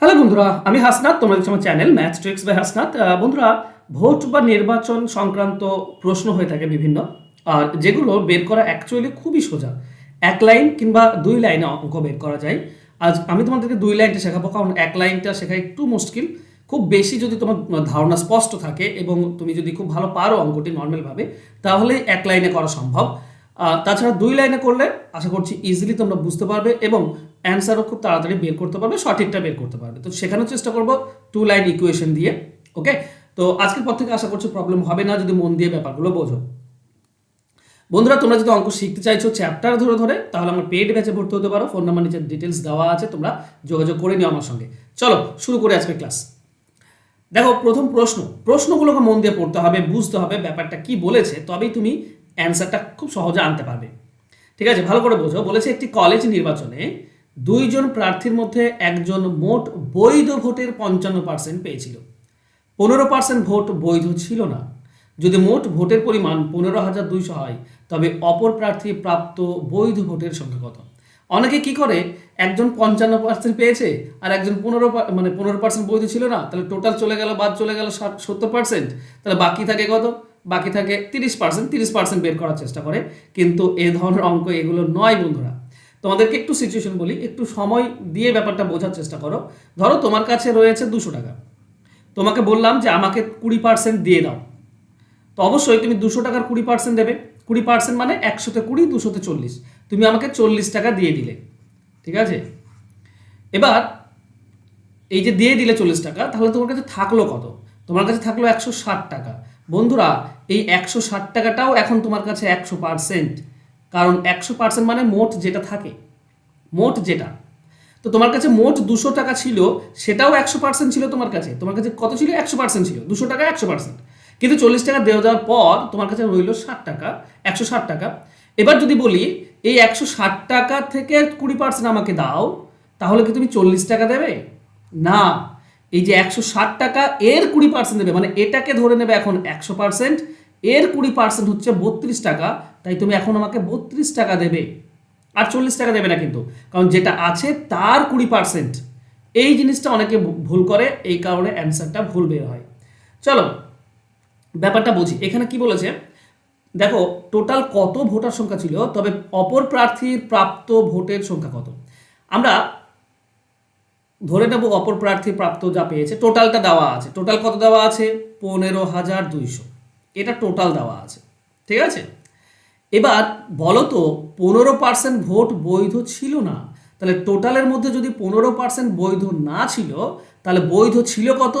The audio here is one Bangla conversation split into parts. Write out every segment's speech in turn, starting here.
হ্যালো বন্ধুরা, আমি হাসনাত তোমাদের আমার channel math tricks by Hasnat. বন্ধুরা, ভোট বা নির্বাচন সংক্রান্ত প্রশ্ন হয়ে থাকে বিভিন্ন, আর যেগুলো বের করা অ্যাকচুয়ালি খুবই সোজা। এক লাইন কিংবা দুই লাইনে অঙ্ক বের করা যায়। আজ আমি তোমাদেরকে দুই লাইনটা শেখাবো, কারণ এক লাইনটা শেখা একটু মুশকিল। খুব বেশি যদি তোমার ধারণা স্পষ্ট থাকে এবং তুমি যদি খুব ভালো পারো অঙ্কটি নর্মালভাবে তাহলে এক লাইনে করা সম্ভব। তাছাড়া দুই লাইনে করলে আশা করছি ইজিলি তোমরা বুঝতে পারবে এবং অ্যান্সারও খুব তাড়াতাড়ি বের করতে পারবে, সঠিকটা বের করতে পারবে। তো শেখানোর চেষ্টা করব টু লাইন ইকুয়েশন দিয়ে ওকে তো আজকের পর থেকে আশা করছি প্রবলেম হবে না, যদি মন দিয়ে ব্যাপারগুলো বোঝো। বন্ধুরা, তোমরা যদি অঙ্ক শিখতে চাইছো চ্যাপ্টার ধরে ধরে, তাহলে আমার পেড ব্যাচে ভর্তি হতে পারো। ফোন নাম্বার নিচে ডিটেলস দেওয়া আছে, তোমরা যোগাযোগ করে নিও আমার সঙ্গে। চলো, শুরু করে আজকে ক্লাস দেখো, প্রথম প্রশ্ন। প্রশ্নগুলোকে মন দিয়ে পড়তে হবে, বুঝতে হবে ব্যাপারটা কি বলেছে, তবেই তুমি অ্যান্সারটা খুব সহজে আনতে পারবে। ঠিক আছে? ভালো করে বোঝো। বলেছে একটি কলেজ নির্বাচনে দুইজন প্রার্থীর মধ্যে একজন মোট বৈধ ভোটের পঞ্চান্ন পার্সেন্ট পেয়েছিল। পনেরো পার্সেন্ট ভোট বৈধ ছিল না। যদি মোট ভোটের পরিমাণ পনেরো হাজার দুইশো হয়, তবে অপর প্রার্থী প্রাপ্ত বৈধ ভোটের সংখ্যা কত? অনেকে কি করে? একজন পঞ্চান্ন পার্সেন্ট পেয়েছে আর একজন পনেরো মানে পনেরো পার্সেন্ট বৈধ ছিল না, তাহলে টোটাল চলে গেল, বাদ চলে গেল ষাট, সত্তর পার্সেন্ট তাহলে বাকি থাকে কত? বাকি থাকে তিরিশ পার্সেন্ট তিরিশ পার্সেন্ট বের করার চেষ্টা করে। কিন্তু এ ধরনের অঙ্ক এগুলো নয় বন্ধুরা। তোমাদেরকে একটু সিচুয়েশন বলি, একটু সময় দিয়ে ব্যাপারটা বোঝার চেষ্টা করো। ধরো তোমার কাছে রয়েছে দুশো টাকা। তোমাকে বললাম যে আমাকে কুড়ি পার্সেন্ট দিয়ে দাও। তো অবশ্যই তুমি দুশো টাকার কুড়ি পার্সেন্ট দেবে। কুড়ি পার্সেন্ট মানে একশোতে কুড়ি, দুশোতে চল্লিশ। তুমি আমাকে চল্লিশ টাকা দিয়ে দিলে। ঠিক আছে? এবার এই যে দিয়ে দিলে চল্লিশ টাকা, তাহলে তোমার কাছে থাকল কত? তোমার কাছে থাকল একশো ষাট টাকা। বন্ধুরা, এই একশো ষাট টাকাটাও এখন তোমার কাছে একশো পার্সেন্ট কারণ একশো পার্সেন্ট মানে মোট যেটা থাকে, মোট যেটা। তো তোমার কাছে মোট দুশো টাকা ছিল, সেটাও একশো পার্সেন্ট ছিল তোমার কাছে। তোমার কাছে কত ছিল? একশো পার্সেন্ট ছিল। দুশো টাকা একশো পার্সেন্ট কিন্তু চল্লিশ টাকা দেওয়া যাওয়ার পর তোমার কাছে রইল ষাট টাকা, একশো ষাট টাকা। এবার যদি বলি, এই একশো ষাট টাকা থেকে কুড়ি পার্সেন্ট আমাকে দাও, তাহলে কি তুমি চল্লিশ টাকা দেবে? না। এই যে একশো ষাট টাকা এর কুড়ি পার্সেন্ট দেবে মানে এটাকে ধরে নেবে এখন একশো পার্সেন্ট এর কুড়ি পার্সেন্ট হচ্ছে বত্রিশ টাকা, তাই তুমি এখন আমাকে বত্রিশ টাকা দেবে। আর চল্লিশ টাকা দেবে না কিন্তু, কারণ যেটা আছে তার কুড়ি পার্সেন্ট এই জিনিসটা অনেকে ভুল করে, এই কারণে অ্যান্সারটা ভুল বের হয়। চলো, ব্যাপারটা বুঝি। এখানে কি বলেছে? দেখো টোটাল কত ভোটার সংখ্যা ছিল, তবে অপর প্রার্থীর প্রাপ্ত ভোটের সংখ্যা কত? আমরা ধরে নেব অপর প্রার্থী প্রাপ্ত যা পেয়েছে টোটালটা দেওয়া আছে। টোটাল কত দেওয়া আছে? পনেরো হাজার দুইশো। এটা টোটাল দেওয়া আছে, ঠিক আছে? এবার বলো তো, পনেরো পার্সেন্ট ভোট বৈধ ছিল না, তাহলে টোটালের মধ্যে যদি পনেরো পার্সেন্ট বৈধ না ছিল, তাহলে বৈধ ছিল কত?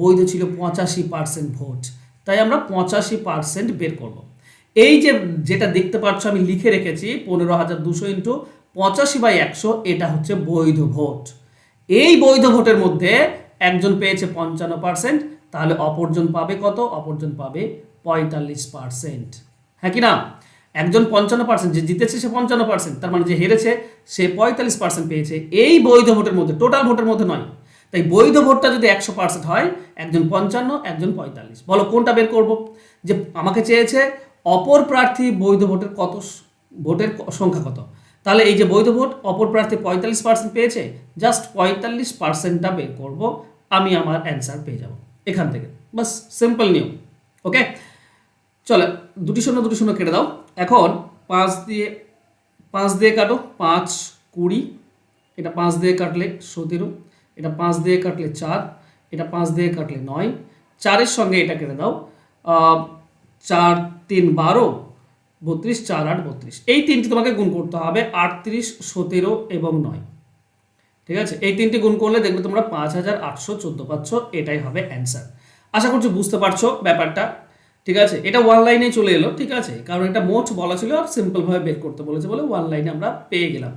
বৈধ ছিল পঁচাশি পার্সেন্ট ভোট। তাই আমরা পঁচাশি পার্সেন্ট বের করব। এই যে যেটা দেখতে পাচ্ছ, আমি লিখে রেখেছি, পনেরো হাজার দুশো ইন্টু পঁচাশি বাই একশো, এটা হচ্ছে বৈধ ভোট। এই বৈধ ভোটের মধ্যে একজন পেয়েছে পঞ্চান্ন পার্সেন্ট তাহলে অপরজন পাবে কত? অপরজন পাবে পঁয়তাল্লিশ পার্সেন্ট হ্যাঁ কি না? একজন পঞ্চান্ন পার্সেন্ট যে জিতেছে সে পঞ্চান্ন পার্সেন্ট তার মানে যে হেরেছে সে পঁয়তাল্লিশ পার্সেন্ট পেয়েছে। এই বৈধ ভোটের মধ্যে টোটাল ভোটের মধ্যে নয়। তাই বৈধ ভোটটা যদি একশো পার্সেন্ট হয়, একজন পঞ্চান্ন, একজন পঁয়তাল্লিশ। বলো, কোনটা বের করব? যে আমাকে চেয়েছে অপর প্রার্থী বৈধ ভোটের কত ভোটের সংখ্যা কত? তাহলে এই যে বৈধ ভোট, অপর প্রার্থী পঁয়তাল্লিশ পার্সেন্ট পেয়েছে জাস্ট পঁয়তাল্লিশ পার্সেন্টটা বের করব, আমি আমার অ্যান্সার পেয়ে যাব। এখান থেকে। বাস সিম্পল নিয়ম। ওকে চলো, দুটি শূন্য দুটি শূন্য কেটে দাও। এখন পাঁচ দিয়ে পাঁচ দিয়ে কাটো, পাঁচ কুড়ি, এটা পাঁচ দিয়ে কাটলে সতেরো, এটা পাঁচ দিয়ে কাটলে চার, এটা পাঁচ দিয়ে কাটলে নয়, চারের সঙ্গে এটা কেটে দাও চার তিন বারো, বত্রিশ, চার আট, বত্রিশ। এই তিনটি তোমাকে গুণ করতে হবে আটত্রিশ, সতেরো এবং নয়। ঠিক আছে? এই তিনটি গুণ করলে দেখবে তোমরা পাঁচ হাজার আটশো চোদ্দ পাচ্ছ, এটাই হবে অ্যান্সার। আশা করছি বুঝতে পারছ ব্যাপারটা। ঠিক আছে? এটা ওয়ান লাইনে চলে এলো, ঠিক আছে? কারণ এটা মোট বলা ছিল আর সিম্পলভাবে বের করতে বলেছে বলে ওয়ান লাইনে আমরা পেয়ে গেলাম।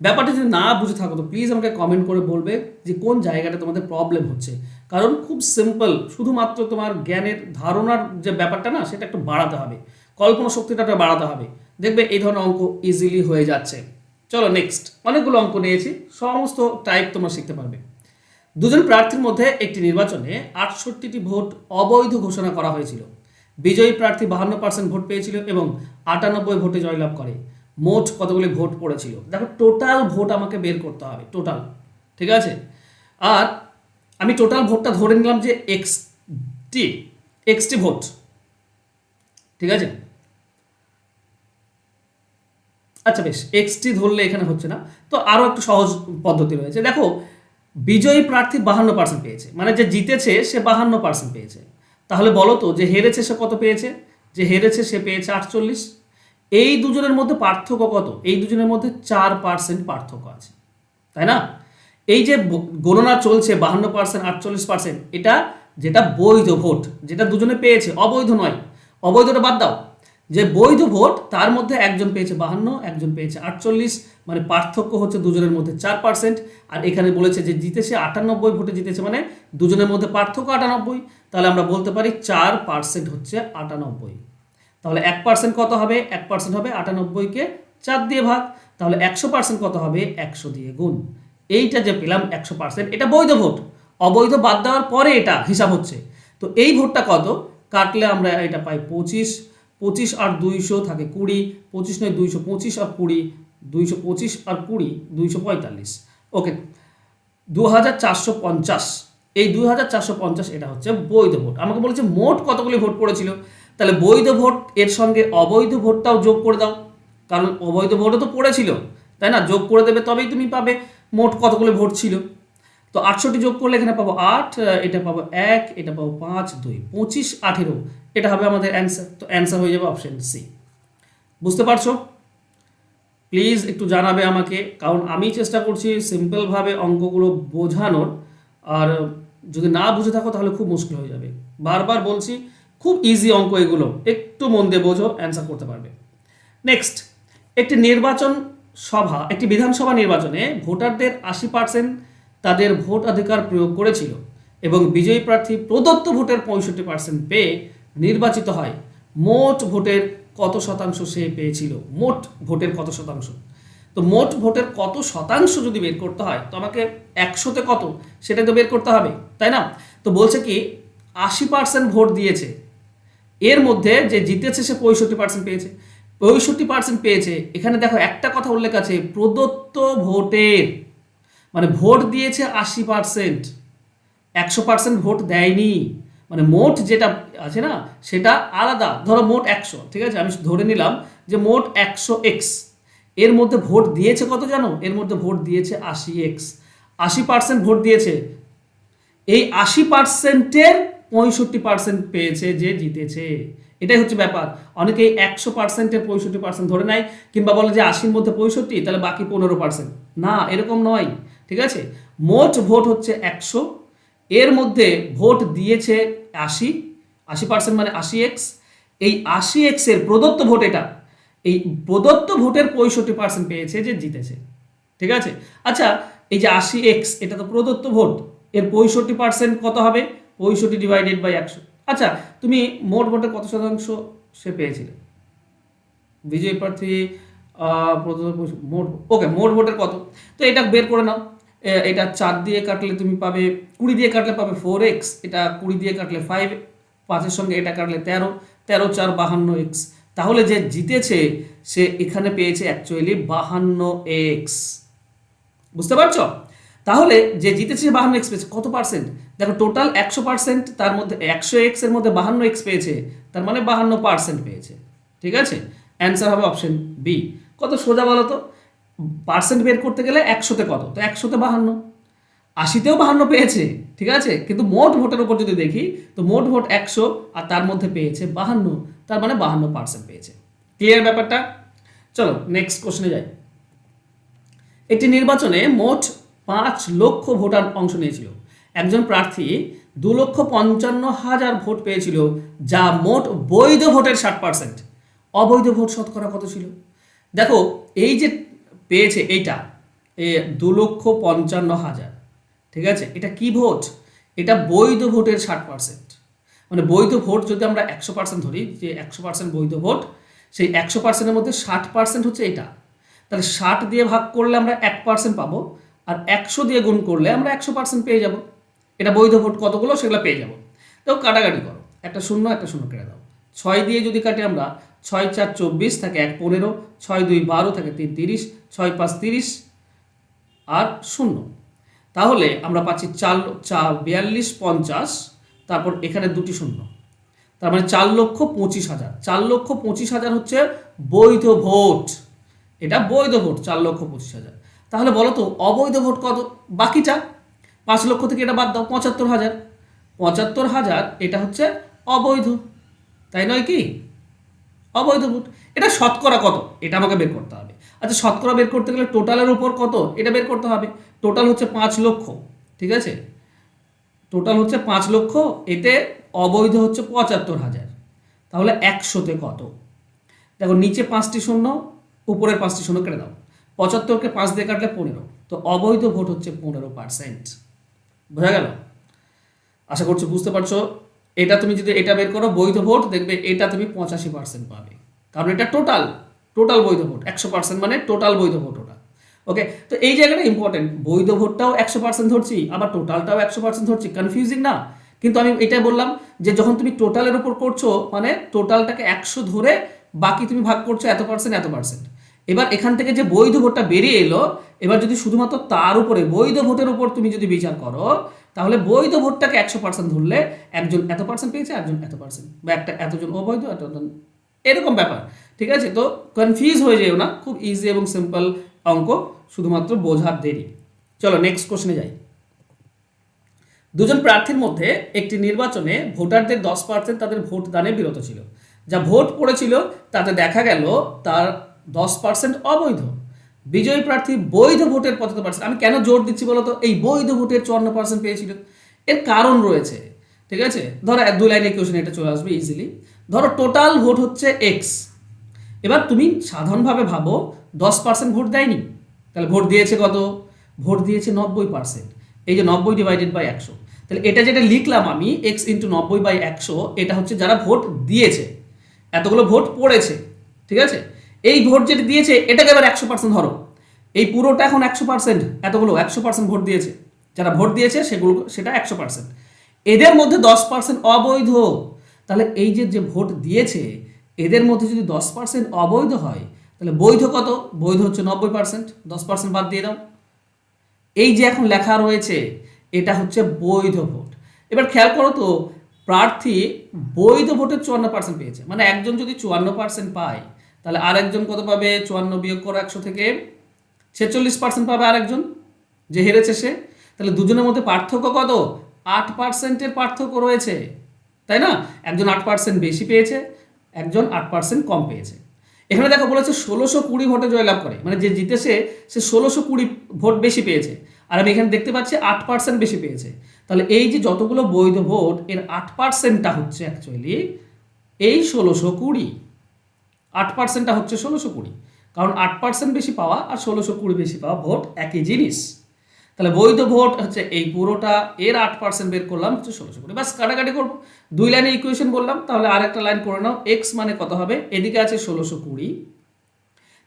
ব্যাপারটা যদি না বুঝে থাকো, তো প্লিজ আমাকে কমেন্ট করে বলবে যে কোন জায়গাটা তোমাদের প্রবলেম হচ্ছে। কারণ খুব সিম্পল শুধুমাত্র তোমার জ্ঞানের ধারণার যে ব্যাপারটা না, সেটা একটু বাড়াতে হবে। কল্পনা শক্তিটা একটু বাড়াতে হবে। দেখবে এই ধরনের অঙ্ক ইজিলি হয়ে যাচ্ছে। চলো নেক্সট অনেকগুলো অঙ্ক নিয়েছি, সমস্ত টাইপ তোমরা শিখতে পারবে। দুজন প্রার্থীর মধ্যে একটি নির্বাচনে আটষট্টিটি ভোট অবৈধ ঘোষণা করা হয়েছিল। বিজয়ী প্রার্থী বাহান্ন পার্সেন্ট ভোট পেয়েছিল এবং আটানব্বই ভোটে জয়লাভ করে। মোট কতগুলি ভোট পড়েছিল? দেখো টোটাল ভোট আমাকে বের করতে হবে টোটাল ঠিক আছে? আর আমি টোটাল ভোটটা ধরে নিলাম যে এক্স টি এক্সটি ভোট, ঠিক আছে? আচ্ছা বেশ, এক্সটি ধরলে এখানে হচ্ছে না। তো আরও একটু সহজ পদ্ধতি রয়েছে। দেখো, বিজয়ী প্রার্থী বাহান্ন পার্সেন্ট পেয়েছে মানে যে জিতেছে সে বাহান্ন পার্সেন্ট পেয়েছে। তাহলে বলো তো, যে হেরেছে সে কত পেয়েছে? যে হেরেছে সে পেয়েছে আটচল্লিশ। এই দুজনের মধ্যে পার্থক্য কত? এই দুজনের মধ্যে চার পার্সেন্ট পার্থক্য আছে। তাই না? এই যে গণনা চলছে বাহান্ন পার্সেন্ট আটচল্লিশ পার্সেন্ট এটা যেটা বৈধ ভোট, যেটা দুজনে পেয়েছে, অবৈধ নয়। অবৈধটা বাদ দাও। যে বৈধ ভোট, তার মধ্যে একজন পেয়েছে বাহান্ন, একজন পেয়েছে আটচল্লিশ মানে পার্থক্য হচ্ছে দুজনের মধ্যে চার পার্সেন্ট আর এখানে বলেছে যে জিতেছে আটানব্বই, ভোটে জিতেছে মানে দুজনের মধ্যে পার্থক্য আটানব্বই। তাহলে আমরা বলতে পারি চার পার্সেন্ট হচ্ছে আটানব্বই। তাহলে এক পার্সেন্ট কত হবে? এক পার্সেন্ট হবে আটানব্বইকে চার দিয়ে ভাগ। তাহলে একশো পার্সেন্ট কত হবে? একশো দিয়ে গুণ। এইটা যে পেলাম একশো পার্সেন্ট এটা বৈধ ভোট। অবৈধ বাদ দেওয়ার পরে এটা হিসাব হচ্ছে। তো এই ভোটটা কত? কাটলে আমরা এটা পাই পঁচিশ। পঁচিশ আর দুইশো থাকে কুড়ি। পঁচিশ নয়, দুইশো পঁচিশ আর কুড়ি। দুইশো পঁচিশ আর কুড়ি, দুইশো পঁয়তাল্লিশ। ওকে দু হাজার চারশো পঞ্চাশ। এই দু হাজার চারশো পঞ্চাশ এটা হচ্ছে বৈধ ভোট। আমাকে বলেছে মোট কতগুলি ভোট পড়েছিল? তাহলে বৈধ ভোট, এর সঙ্গে অবৈধ ভোটটাও যোগ করে দাও। কারণ অবৈধ ভোটও তো পড়েছিল, তাই না? যোগ করে দেবে, তবেই তুমি পাবে মোট কতগুলি ভোট ছিল। তো আটষট্টি যোগ করলে এখানে পাবো আট, এটা পাবো এক, এটা পাবো পাঁচ, দুই, পঁচিশ, আঠেরো। এটা হবে আমাদের অ্যান্সার তো অ্যান্সার হয়ে যাবে অপশন সি বুঝতে পারছ? প্লিজ একটু জানাবে আমাকে, কারণ আমি চেষ্টা করছি সিম্পলভাবে অঙ্কগুলো বোঝানোর, আর যদি না বুঝে থাকো তাহলে খুব মুশকিল হয়ে যাবে। বারবার বলছি, খুব ইজি অঙ্ক এগুলো, একটু মন দিয়ে বোঝো অ্যান্সার করতে পারবে। নেক্সট একটি নির্বাচন সভা, একটি বিধানসভা নির্বাচনে ভোটারদের আশি পার্সেন্ট তাদের ভোট অধিকার প্রয়োগ করেছিল এবং বিজয়ী প্রার্থী প্রদত্ত ভোটের পঁয়ষট্টি পার্সেন্ট পেয়ে নির্বাচিত হয়। মোট ভোটের কত শতাংশ সে পেয়েছিল? মোট ভোটের কত শতাংশ? তো মোট ভোটের কত শতাংশ যদি বের করতে হয়, তো আমাকে একশোতে কত? সেটা তো বের করতে হবে, তাই না? তো বলছে কি, আশি পার্সেন্ট ভোট দিয়েছে। এর মধ্যে যে জিতেছে সে পঁয়ষট্টি পার্সেন্ট পেয়েছে। পঁয়ষট্টি পার্সেন্ট পেয়েছে, এখানে দেখো একটা কথা উল্লেখ আছে, প্রদত্ত ভোটের। মানে ভোট দিয়েছে আশি পার্সেন্ট একশো পার্সেন্ট ভোট দেয়নি। মানে মোট যেটা আছে না, সেটা আলাদা। ধরো মোট একশো, ঠিক আছে? আমি ধরে নিলাম যে মোট একশো এক্সের মধ্যে ভোট দিয়েছে কত জানো? এর মধ্যে ভোট দিয়েছে আশি এক্স আশি পার্সেন্ট ভোট দিয়েছে। এই আশি পার্সেন্টের পঁয়ষট্টি পার্সেন্ট পেয়েছে যে জিতেছে। এটাই হচ্ছে ব্যাপার। অনেকেই একশো পার্সেন্টের পঁয়ষট্টি পার্সেন্ট ধরে নেয়, কিংবা বলে যে আশির মধ্যে পঁয়ষট্টি, তাহলে বাকি পনেরো পার্সেন্ট না, এরকম নয়, ঠিক আছে? মোট ভোট হচ্ছে একশো এর মধ্যে ভোট দিয়েছে আশি আশি পার্সেন্ট মানে আশি এক্স এই আশি এক্সের প্রদত্ত ভোট এটা। এই প্রদত্ত ভোটের পঁয়ষট্টি পার্সেন্ট পেয়েছে যে জিতেছে। ঠিক আছে? আচ্ছা এই যে আশি এক্স এটা তো প্রদত্ত ভোট। এর পঁয়ষট্টি পার্সেন্ট কত হবে? পঁয়ষট্টি ডিভাইডেড বাই একশো। আচ্ছা তুমি মোট ভোটের কত শতাংশ সে পেয়েছিলে? বিজয়ী প্রার্থী মোট, ওকে, মোট ভোটের কত? তো এটা বের করে নাও। এটা চার দিয়ে কাটলে তুমি পাবে কুড়ি দিয়ে কাটলে পাবে ফোর এক্স এটা কুড়ি দিয়ে কাটলে ফাইভ পাঁচের সঙ্গে এটা কাটলে তেরো তেরো চার বাহান্ন এক্স তাহলে যে জিতেছে, সে এখানে পেয়েছে অ্যাকচুয়ালি বাহান্ন এক্স বুঝতে পারছ? তাহলে যে জিতেছে বাহান্ন এক্স পেয়েছে। কত পার্সেন্ট দেখো টোটাল একশো পার্সেন্ট তার মধ্যে একশো এক্সের মধ্যে বাহান্ন এক্স পেয়েছে, তার মানে বাহান্ন পার্সেন্ট পেয়েছে। ঠিক আছে? অ্যান্সার হবে অপশন বি কত সোজা বলো তো? পার্সেন্ট বের করতে গেলে একশোতে কত? তো একশোতে বাহান্ন। আশিতেও বাহান্ন পেয়েছে, ঠিক আছে? কিন্তু মোট ভোটের উপর যদি দেখি, তো মোট ভোট একশো আর তার মধ্যে পেয়েছে বাহান্ন। তার মানে বাহান্ন পার্সেন্ট পেয়েছে। ক্লিয়ার ব্যাপারটা? চলো নেক্সট কোশ্চেনে যাই। একটি নির্বাচনে মোট পাঁচ লক্ষ ভোটার অংশ নিয়েছিল। একজন প্রার্থী দু লক্ষ পঞ্চান্ন হাজার ভোট পেয়েছিল, যা মোট বৈধ ভোটের ষাট পার্সেন্ট। অবৈধ ভোট শতকরা কত ছিল? দেখো, এই যে পেয়েছে এইটা এ দু লক্ষ পঞ্চান্ন হাজার, ঠিক আছে? এটা কি ভোট? এটা বৈধ ভোটের ষাট পার্সেন্ট মানে বৈধ ভোট যদি আমরা একশো পার্সেন্ট ধরি, যে একশো পার্সেন্ট বৈধ ভোট, সেই একশো পার্সেন্টের মধ্যে ষাট পার্সেন্ট হচ্ছে এটা। তাহলে ষাট দিয়ে ভাগ করলে আমরা এক পার্সেন্ট পাবো, আর একশো দিয়ে গুণ করলে আমরা একশো পার্সেন্ট পেয়ে যাব। এটা বৈধ ভোট কতগুলো? সেগুলো পেয়ে যাব। তো কাটাকাটি করো। একটা শূন্য একটা শূন্য কেটে দাও। ছয় দিয়ে যদি কাটি আমরা ছয় চার চব্বিশ থাকে এক পনেরো, ছয় দুই বারো থাকে তিন তিরিশ, ছয় পাঁচ তিরিশ আর শূন্য। তাহলে আমরা পাচ্ছি চার চার বিয়াল্লিশ পঞ্চাশ, তারপর এখানে দুটি শূন্য। তার মানে চার লক্ষ পঁচিশ হাজার। চার লক্ষ পঁচিশ হাজার হচ্ছে বৈধ ভোট। এটা বৈধ ভোট, চার লক্ষ পঁচিশ হাজার। তাহলে বলো তো, অবৈধ ভোট কত? বাকিটা? পাঁচ লক্ষ থেকে এটা বাদ দাও, পঁচাত্তর হাজার। পঁচাত্তর হাজার, এটা হচ্ছে অবৈধ। তাই নয় কি? অবৈধ ভোট এটা শতকরা কত? এটা আমাকে বের করতে হবে। আচ্ছা শতকরা বের করতে গেলে টোটালের উপর কত? এটা বের করতে হবে। টোটাল হচ্ছে পাঁচ লক্ষ, ঠিক আছে? টোটাল হচ্ছে পাঁচ লক্ষ, এতে অবৈধ হচ্ছে পঁচাত্তর হাজার। তাহলে একশোতে কত? দেখো, নিচে পাঁচটি শূন্য, উপরের পাঁচটি শূন্য কেটে দাও। পঁচাত্তরকে পাঁচ দিয়ে কাটলে পনেরো। তো অবৈধ ভোট হচ্ছে পনেরো পার্সেন্ট। বোঝা গেল? আশা করছি বুঝতে পারছ। এটা তুমি যদি এটা বের করো, বৈধ ভোট, দেখবে এটা তুমি পঁচাশি পার্সেন্ট পাবে। কারণ এটা টোটাল টোটাল বৈধ ভোট। একশো পার্সেন্ট মানে টোটাল বৈধ ভোট ওটা। ওকে তো এই জায়গাটা ইম্পর্টেন্ট বৈধ ভোটটাও একশো পার্সেন্ট ধরছি, আবার টোটালটাও একশো পার্সেন্ট ধরছি। কনফিউজিং না? কিন্তু আমি এটাই বললাম যে যখন তুমি টোটালের উপর করছ মানে টোটালটাকে একশো ধরে বাকি তুমি ভাগ করছ এত পার্সেন্ট এত পার্সেন্ট এবার এখান থেকে যে বৈধ ভোটটা বেরিয়ে এলো, এবার যদি শুধুমাত্র তার উপরে, বৈধ ভোটের উপর তুমি যদি বিচার করো তাহলে বৈধ ভোটটাকে একশো পার্সেন্ট ধরলে একজন এত পার্সেন্ট পেয়েছে, একজন এত পার্সেন্ট বা একটা এতজন অবৈধ এতজন এরকম ব্যাপার, ঠিক আছে? তো কনফিউজ হয়ে যেও না, খুব ইজি এবং সিম্পল অঙ্ক, শুধুমাত্র বোঝার দেরি। চলো নেক্সট কোশ্চেনে যাই। দুজন প্রার্থীর মধ্যে একটি নির্বাচনে ভোটারদের দশ পার্সেন্ট তাদের ভোট দানে বিরত ছিল। যা ভোট পড়েছিল, তাতে দেখা গেল তার দশ পার্সেন্ট অবৈধ। বিজয়ী প্রার্থী বৈধ ভোটের পঁচাত্তর পার্সেন্ট আমি কেন জোর দিচ্ছি বলতো এই বৈধ ভোটের চুয়ান্ন পার্সেন্ট পেয়েছিল। এর কারণ রয়েছে, ঠিক আছে? ধরো দুই লাইনে কোশ্চেন এটা চলে আসবে ইজিলি ধরো টোটাল ভোট হচ্ছে এক্স এবার তুমি সাধারণভাবে ভাবো, দশ পার্সেন্ট ভোট দেয়নি। তাহলে ভোট দিয়েছে কত? ভোট দিয়েছে নব্বই পার্সেন্ট এই যে নব্বই ডিভাইডেড বাই একশো। তাহলে এটা যেটা লিখলাম আমি এক্স ইন্টু নব্বই বাই একশো, এটা হচ্ছে যারা ভোট দিয়েছে। এতগুলো ভোট পড়েছে, ঠিক আছে? এই ভোট যেটা দিয়েছে, এটাকে এবার একশো পার্সেন্ট ধরো। এই পুরোটা এখন একশো পার্সেন্ট এতগুলো একশো পার্সেন্ট ভোট দিয়েছে। যারা ভোট দিয়েছে, সেগুলো, সেটা একশো পার্সেন্ট এদের মধ্যে দশ পার্সেন্ট অবৈধ। তাহলে এই যে যে ভোট দিয়েছে, এদের মধ্যে যদি দশ পার্সেন্ট অবৈধ হয়, তাহলে বৈধ কত? বৈধ হচ্ছে নব্বই পার্সেন্ট দশ পার্সেন্ট বাদ দিয়ে দাও। এই যে এখন লেখা রয়েছে, এটা হচ্ছে বৈধ ভোট। এবার খেয়াল করো তো, প্রার্থী বৈধ ভোটের চুয়ান্ন পার্সেন্ট পেয়েছে। মানে একজন যদি চুয়ান্ন পার্সেন্ট পায় তাহলে আরেকজন কত পাবে? চুয়ান্ন বিয়োগ করো একশো থেকে। ছেচল্লিশ পার্সেন্ট পাবে আরেকজন, যে হেরেছে সে। তাহলে দুজনের মধ্যে পার্থক্য কত? আট পার্সেন্টের পার্থক্য রয়েছে, তাই না? একজন আট পার্সেন্ট বেশি পেয়েছে, একজন আট পার্সেন্ট কম পেয়েছে। এখানে দেখো বলেছে ষোলোশো কুড়ি ভোটে জয়লাভ করে মানে যে জিতেছে, সে ষোলোশো কুড়ি ভোট বেশি পেয়েছে। আর আমি এখানে দেখতে পাচ্ছি আট পার্সেন্ট বেশি পেয়েছে। তাহলে এই যে যতগুলো বৈধ ভোট, এর আট পার্সেন্টটা হচ্ছে অ্যাকচুয়ালি এই ষোলোশো কুড়ি। আট পার্সেন্টটা হচ্ছে ষোলোশো কুড়ি। কারণ আট পার্সেন্ট বেশি পাওয়া আর ষোলোশো কুড়ি বেশি পাওয়া ভোট একই জিনিস। তাহলে বৈধ ভোট হচ্ছে এই পুরোটা, এর আট পার্সেন্ট বের করলাম হচ্ছে ষোলোশো কুড়ি। ব্যাস, কাটাকাটি করব। দুই লাইনে ইকুয়েশন বললাম, তাহলে আর একটা লাইন করে নাও এক্স মানে কত হবে? এদিকে আছে ষোলোশো কুড়ি।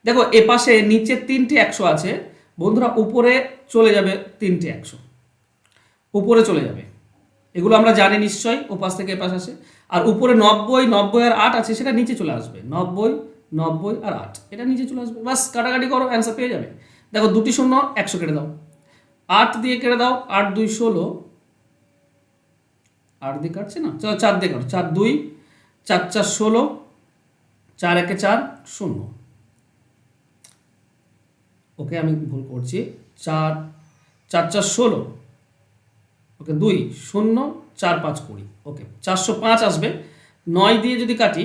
দেখো, এ পাশে নিচে তিনটে একশো আছে। বন্ধুরা, উপরে চলে যাবে তিনটে একশো। উপরে চলে যাবে। এগুলো আমরা জানি নিশ্চয়ই, ওপাশ থেকে এ পাশ আসে। আর উপরে নব্বই নব্বই আর আট আছে, সেটা নিচে চলে আসবে। নব্বই নব্বই আর আট, এটা নিচে চলে আসবে। বাস, কাটাকাটি করো অ্যান্সার পেয়ে যাবে। দেখো, দুটি শূন্য, একশো কেটে দাও। আট দিয়ে কেটে দাও, আট, দুই, ষোলো। আট দিয়ে কাটছে না? চলো, চার দিয়ে কাটো। চার, দুই, চার চার, ষোলো, চার, একে চার, শূন্য। ওকে, আমি ভুল করছি। চার চার চার, ষোলো। ওকে, দুই, শূন্য চার পাঁচ কুড়ি। ওকে চারশো পাঁচ আসবে। নয় দিয়ে যদি কাটি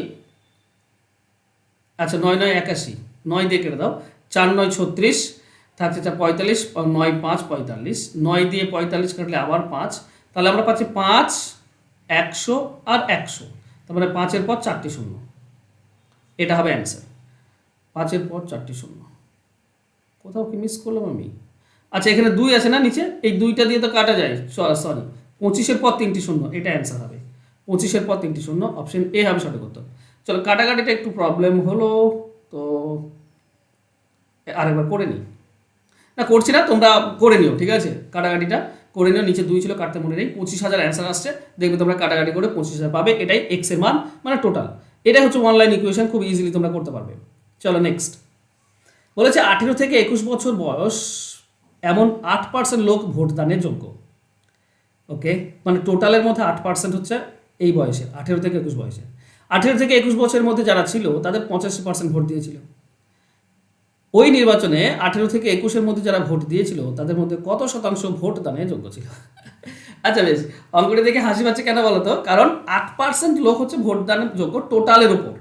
আচ্ছা নয় নয় একাশি। নয় দিয়ে কেটে দাও। চার নয় ছত্রিশ, থাকছে চার পঁয়তাল্লিশ নয় পাঁচ পঁয়তাল্লিশ। নয় দিয়ে পঁয়তাল্লিশ কাটলে আবার পাঁচ। তাহলে আমরা পাচ্ছি পাঁচ, একশো আর একশো। তার মানে পাঁচের পর চারটি শূন্য। এটা হবে অ্যান্সার পাঁচের পর চারটি শূন্য। কোথাও কি মিস করলাম আমি? আচ্ছা এখানে দুই আছে না নিচে? এই দুইটা দিয়ে তো কাটা যায়। সরি পঁচিশের পর তিনটি শূন্য, এটা অ্যান্সার হবে। পঁচিশের পর তিনটি শূন্য অপশন এ হবে সঠিক উত্তর চলো, কাটাকাটিটা একটু প্রবলেম হলো, তো আরেকবার করে নিই। না, করছি না, তোমরা করে নিও, ঠিক আছে? কাটাকাটিটা করে নিও, নিচে দুই ছিল, কাটতে মনে নেই, পঁচিশ হাজার অ্যান্সার আসছে, দেখবে তোমরা কাটাকাটি করে পঁচিশ হাজার পাবে, এটাই এক্সের মান মানে টোটাল এটাই হচ্ছে অনলাইন ইকুয়েশন খুব ইজিলি তোমরা করতে পারবে। চলো নেক্সট বলেছে, আঠেরো থেকে একুশ বছর বয়স, এমন আট পার্সেন্ট লোক ভোটদানের যোগ্য। ওকে মানে টোটালের মধ্যে আট পার্সেন্ট হচ্ছে এই বয়সে আঠেরো থেকে একুশ বয়সে আঠেরো থেকে একুশ বছরের মধ্যে যারা ছিল, তাদের পঁচাশি পার্সেন্ট ভোট দিয়েছিল। ওই নির্বাচনে আঠেরো থেকে একুশের মধ্যে যারা ভোট দিয়েছিল, তাদের মধ্যে কত শতাংশ ভোট দানের যোগ্য ছিল? আচ্ছা বেশ, অঙ্কটি দেখে হাসি পাচ্ছে কেন বলো তো? কারণ আট পার্সেন্ট লোক হচ্ছে ভোট দানের যোগ্য টোটালের উপর।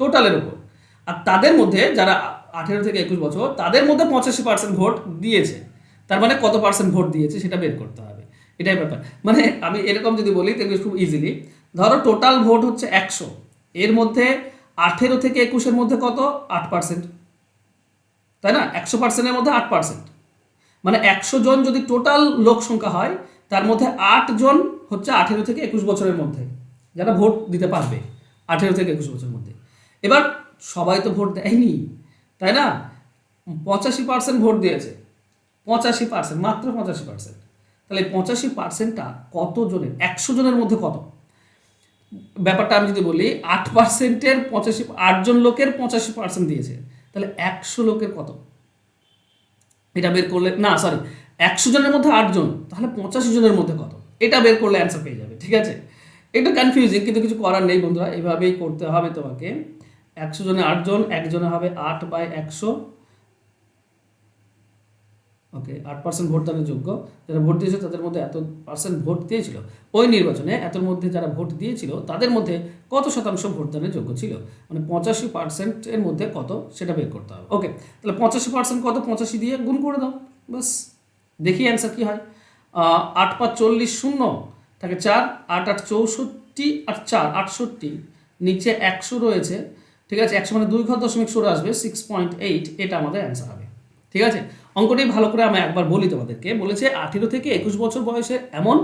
টোটালের উপর। আর তাদের মধ্যে যারা আঠেরো থেকে একুশ বছর, তাদের মধ্যে পঁচাশি পার্সেন্ট ভোট দিয়েছে। তার মানে কত পার্সেন্ট ভোট দিয়েছে সেটা বের করতে হবে। এটাই ব্যাপার। মানে আমি এরকম যদি বলি দেখবে খুব ইজিলি ধরো টোটাল ভোট হচ্ছে একশো। এর মধ্যে আঠেরো থেকে একুশের মধ্যে কত? আট পার্সেন্ট তাই না? একশো পার্সেন্টের মধ্যে আট পার্সেন্ট মানে একশো জন যদি টোটাল লোক সংখ্যা হয়, তার মধ্যে আট জন হচ্ছে আঠেরো থেকে একুশ বছরের মধ্যে, যারা ভোট দিতে পারবে আঠেরো থেকে একুশ বছরের মধ্যে। এবার সবাই তো ভোট দেয়নি, তাই না? পঁচাশি পার্সেন্ট ভোট দিয়েছে। পঁচাশি পার্সেন্ট মাত্র পঁচাশি পার্সেন্ট তাহলে পঁচাশি পার্সেন্টটা কত জনের একশো জনের মধ্যে কত? ব্যাপারটা আমি যদি বলি, আট পার্সেন্টের পঁচাশি, আটজন লোকের পঁচাশি পার্সেন্ট দিয়েছে। তাহলে একশো লোকের কত? এটা বের করলে, না সরি একশো জনের মধ্যে আটজন, তাহলে পঁচাশি জনের মধ্যে কত? এটা বের করলে অ্যান্সার পেয়ে যাবে, ঠিক আছে? একটু কনফিউজিং কিন্তু কিছু করার নেই বন্ধুরা, এভাবেই করতে হবে তোমাকে। একশো জনে আটজন, একজনে হবে আট বাই একশো। ওকে আট পার্সেন্ট ভোটদানের যোগ্য। যারা ভোট দিয়েছে তাদের মধ্যে এত পার্সেন্ট ভোট দিয়েছিল, ওই নির্বাচনে এতর মধ্যে যারা ভোট দিয়েছিল, তাদের মধ্যে কত শতাংশ ভোটদানের যোগ্য ছিল? মানে পঁচাশি পার্সেন্টের মধ্যে কত, সেটা বের করতে হবে। ওকে তাহলে পঁচাশি পার্সেন্ট কত? পঁচাশি দিয়ে গুণ করে দাও। বাস দেখি অ্যান্সার কী হয়। আট পাঁচ চল্লিশ শূন্য থাকে চার, আট আট চৌষট্টি আর চার, আটষট্টি, নিচে একশো রয়েছে। ঠিক আছে, একশো মানে দুই ঘর দশমিক সরে আসবে সিক্স পয়েন্ট এইট এটা আমাদের অ্যান্সার হবে। ঠিক আছে? অঙ্কটি ভালো করে আমি একবার বলি তোমাদেরকে। বলেছে, আঠেরো থেকে একুশ বছর বয়সে এমন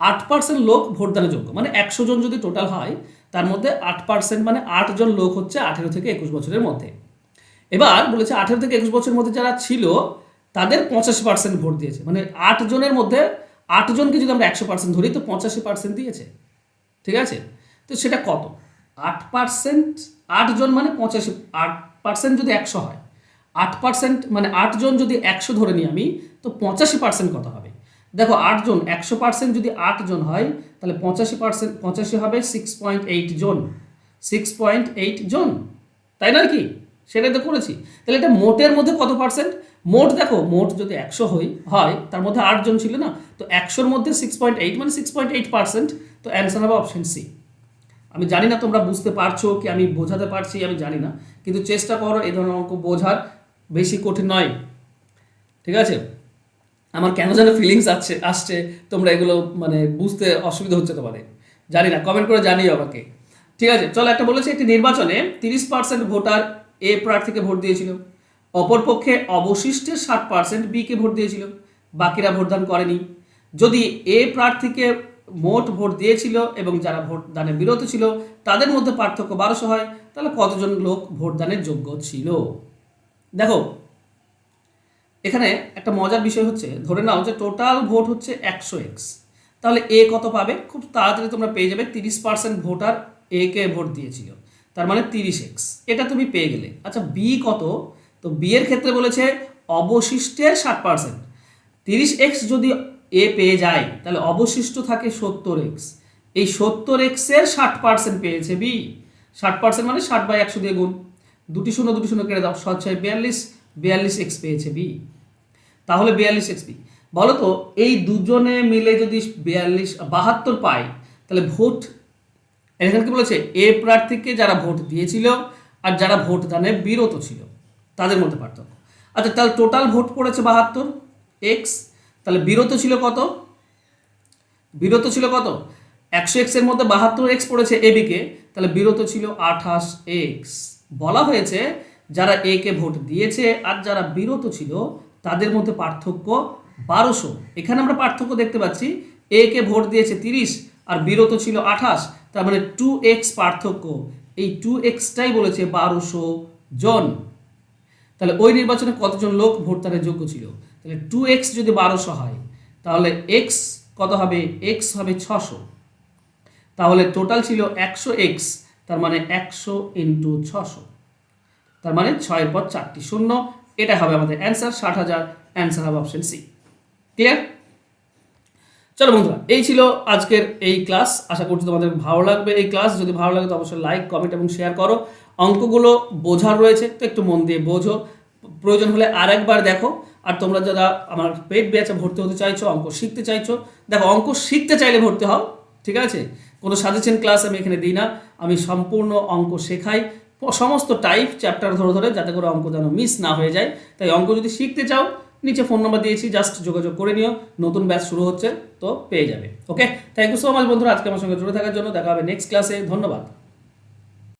আট পার্সেন্ট লোক ভোটদানের যোগ্য। মানে একশো জন যদি টোটাল হয়, তার মধ্যে আট পার্সেন্ট মানে আট জন লোক হচ্ছে আঠেরো থেকে একুশ বছরের মধ্যে। এবার বলেছে, আঠেরো থেকে একুশ বছরের মধ্যে যারা ছিল, তাদের পঁচাশি পার্সেন্ট ভোট দিয়েছে। মানে আট জনের মধ্যে আট জনকে যদি আমরা একশো পার্সেন্ট ধরি, তো পঁচাশি পার্সেন্ট দিয়েছে। ঠিক আছে? তো সেটা কত? আট পার্সেন্ট আট জন মানে পঁচাশি, আট পার্সেন্ট যদি একশো হয় আট পার্সেন্ট মানে আটজন যদি একশো ধরে নিই আমি, তো পঁচাশি পার্সেন্ট কত হবে? দেখো, আটজন, একশো পার্সেন্ট যদি আটজন হয়, তাহলে পঁচাশি পার্সেন্ট পঁচাশি হবে সিক্স পয়েন্ট এইট জন। সিক্স পয়েন্ট এইট জন। তাই নয় কি? সেটাই তো করেছি। তাহলে এটা মোটের মধ্যে কত পার্সেন্ট মোট দেখো, মোট যদি একশো হই, হয়, তার মধ্যে আটজন ছিল না, তো একশোর মধ্যে সিক্স পয়েন্ট এইট মানে সিক্স পয়েন্ট এইট পার্সেন্ট তো অ্যান্সার হবে অপশন সি আমি জানি না তোমরা বুঝতে পারছ কি আমি বোঝাতে পারছি, আমি জানি না, কিন্তু চেষ্টা করো এই ধরনের অঙ্ক বোঝার। বেশি কঠিন নয়। ঠিক আছে? আমার কেন যেন ফিলিংস আসছে আসছে, তোমরা এগুলো মানে বুঝতে অসুবিধা হচ্ছে তোমাদের। জানি না কমেন্ট করে জানিও আমাকে। ঠিক আছে, চলো একটা বলেছি, একটি নির্বাচনে তিরিশ পার্সেন্ট ভোটার এ প্রার্থীকে ভোট দিয়েছিল। অপরপক্ষে অবশিষ্টের ষাট পার্সেন্ট বিকে ভোট দিয়েছিল। বাকিরা ভোটদান করেনি। যদি এ প্রার্থীকে মোট ভোট দিয়েছিল এবং যারা ভোট দানে বিরত ছিল, তাদের মধ্যে পার্থক্য বারোশো হয়, তাহলে কতজন লোক ভোটদানের যোগ্য ছিল? দেখো, এখানে একটা মজার বিষয় হচ্ছে, ধরে নাও যে টোটাল ভোট হচ্ছে একশো এক্স তাহলে এ কত পাবে? খুব তাড়াতাড়ি তোমরা পেয়ে যাবে, তিরিশ পার্সেন্ট ভোটার এ কে ভোট দিয়েছিল। তার মানে তিরিশ এক্স এটা তুমি পেয়ে গেলে। আচ্ছা বি কত? তো বি এর ক্ষেত্রে বলেছে অবশিষ্টের ষাট পার্সেন্ট তিরিশ এক্স যদি এ পেয়ে যায়, তাহলে অবশিষ্ট থাকে সত্তর এক্স এই সত্তর এক্সের ষাট পার্সেন্ট পেয়েছে বি ষাট পার্সেন্ট মানে ষাট বাই একশো দিয়ে গুণ। দুটি শূন্য দুটি শূন্য কেটে দাও। সাত ছয় বিয়াল্লিশ বিয়াল্লিশ এক্স পেয়েছে বি তাহলে বিয়াল্লিশ এক্স বি বলো তো, এই দুজনে মিলে যদি বিয়াল্লিশ, বাহাত্তর পায়, তাহলে ভোট, এখানে কি বলেছে? এ প্রার্থীকে যারা ভোট দিয়েছিল আর যারা ভোট দানে বিরত ছিল, তাদের মধ্যে পার্থক্য। আচ্ছা তাহলে টোটাল ভোট পড়েছে বাহাত্তর এক্স তাহলে বিরত ছিল কত? বিরত ছিল কত? একশো এক্সের মধ্যে বাহাত্তর এক্স পড়েছে এবিকে তাহলে বিরত ছিল আঠাশ এক্স বলা হয়েছে, যারা এ কে ভোট দিয়েছে আর যারা বিরত ছিল, তাদের মধ্যে পার্থক্য বারোশো। এখানে আমরা পার্থক্য দেখতে পাচ্ছি এ কে ভোট দিয়েছে তিরিশ আর বিরত ছিল আঠাশ, তার মানে টু এক্স পার্থক্য। এই টু এক্সটাই বলেছে বারোশো জন। তাহলে ওই নির্বাচনে কতজন লোক ভোটদানের যোগ্য ছিল? তাহলে টু এক্স যদি বারোশো হয়, তাহলে এক্স কত হবে? এক্স হবে ছশো। তাহলে টোটাল ছিল একশো এক্স তার মানে একশো ইন্টু ছশো। তার মানে ছয়ের পর চারটি শূন্য। এটা হবে আমাদের অ্যান্সার, ষাট হাজার। অ্যান্সার হবে অপশন সি। ক্লিয়ার? চলো বন্ধুরা, এই ছিল আজকের এই ক্লাস। আশা করছি তোমাদের ভালো লাগবে এই ক্লাস। যদি ভালো লাগে তো অবশ্যই লাইক, কমেন্ট এবং শেয়ার করো। অঙ্কগুলো বোঝার রয়েছে, তো একটু মন দিয়ে বোঝো। প্রয়োজন হলে আর একবার দেখো। আর তোমরা যারা আমার পেট ব্যাচে ভর্তি হতে চাইছো, অঙ্ক শিখতে চাইছো, দেখো, অঙ্ক শিখতে চাইলে ভর্তি হও, ঠিক আছে? কোনো সাজেশন ক্লাস আমি এখানে দিই না। আমি সম্পূর্ণ অঙ্ক শেখাই। সমস্ত টাইপ চ্যাপ্টার ধরে ধরে যাতে করে অঙ্ক যেন মিস না হয়ে যায়। তাই অঙ্ক যদি শিখতে চাও, নিচে ফোন নম্বর দিয়েছি জাস্ট যোগাযোগ করে নিও। নতুন ব্যাচ শুরু হচ্ছে, তো পেয়ে যাবে। Okay thank you so much বন্ধুরা, আজকে আমার সঙ্গে জুড়ে থাকার জন্য। দেখা হবে নেক্সট ক্লাসে ধন্যবাদ।